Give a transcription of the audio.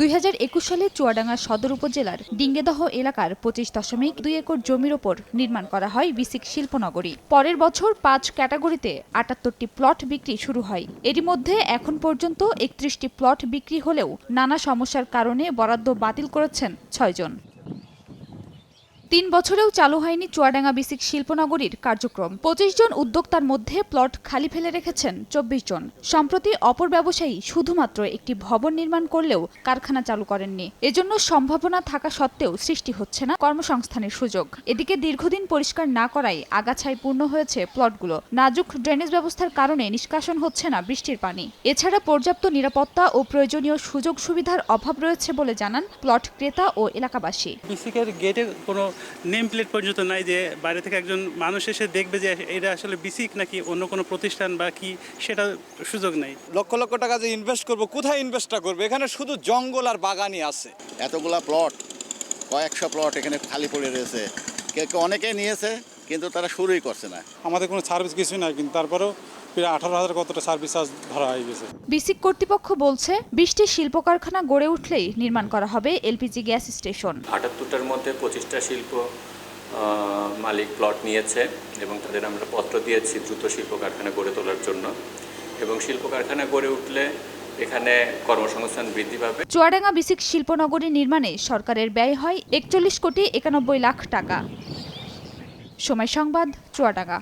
দুই হাজার একুশ সালে চুয়াডাঙ্গা সদর উপজেলার ডিঙ্গেদহ এলাকার পঁচিশ দশমিক দুই একর জমির ওপর নির্মাণ করা হয় বিসিক শিল্পনগরী। পরের বছর পাঁচ ক্যাটাগরিতে আটাত্তরটি প্লট বিক্রি শুরু হয়। এরই মধ্যে এখন পর্যন্ত একত্রিশটি প্লট বিক্রি হলেও নানা সমস্যার কারণে বরাদ্দ বাতিল করেছেন ছয়জন। তিন বছরেও চালু হয়নি চুয়াডাঙ্গা বিসিক শিল্পনগরীর কার্যক্রম। পঁচিশ জন উদ্যোক্তার মধ্যে প্লট খালি ফেলে রেখেছেন চব্বিশ জন। সম্প্রতি অপর ব্যবসায়ী শুধুমাত্র একটি ভবন নির্মাণ করলেও কারখানা চালু করেননি। এজন্য সম্ভাবনা থাকা সত্ত্বেও সৃষ্টি হচ্ছে না কর্মসংস্থানের সুযোগ। এদিকে দীর্ঘদিন পরিষ্কার না করায় আগাছায় পূর্ণ হয়েছে প্লটগুলো। নাজুক ড্রেনেজ ব্যবস্থার কারণে নিষ্কাশন হচ্ছে না বৃষ্টির পানি। এছাড়া পর্যাপ্ত নিরাপত্তা ও প্রয়োজনীয় সুযোগ সুবিধার অভাব রয়েছে বলে জানান প্লট ক্রেতা ও এলাকাবাসী। বিসিকের গেটে কোনো নেম প্লেট পর্যন্ত নাই যে বাইরে থেকে একজন মানুষ এসে দেখবে যে এটা আসলে বিসিক নাকি অন্য কোনো প্রতিষ্ঠান বা কি সেটা সুযোগ নাই। লক্ষ লক্ষ টাকা যে ইনভেস্ট করব কোথায় ইনভেস্টটা করব? এখানে শুধু জঙ্গল আর বাগানই আছে। এতগুলা প্লট কয়েকশো প্লট এখানে খালি পড়ে রয়েছে। কেউ অনেকে নিয়েছে কিন্তু তারা শুরুই করছে না। আমাদের কোনো সার্ভিস কিছু নাই কিন্তু তারপরেও প্রায় আঠারো হাজার কতটা সার্ভিস চার্জ ধরা হয়ে গেছে। বিসিক কর্তৃপক্ষ বলছে বিশটি শিল্প কারখানা গড়ে উঠলেই নির্মাণ করা হবে এলপিজি গ্যাস স্টেশন। আটাত্তরটার মধ্যে পঁচিশটা শিল্প মালিক প্লট নিয়েছে এবং তাদের আমরা পত্র দিয়েছি দ্রুত শিল্প কারখানা গড়ে তোলার জন্য। এবং শিল্প কারখানা গড়ে উঠলে এখানে কর্মসংস্থান বৃদ্ধি পাবে। চুয়াডাঙ্গা বিসিক শিল্পনগরী নির্মাণে সরকারের ব্যয় হয় একচল্লিশ কোটি একানব্বই লাখ টাকা। সময় সংবাদ চুয়াডাঙ্গা।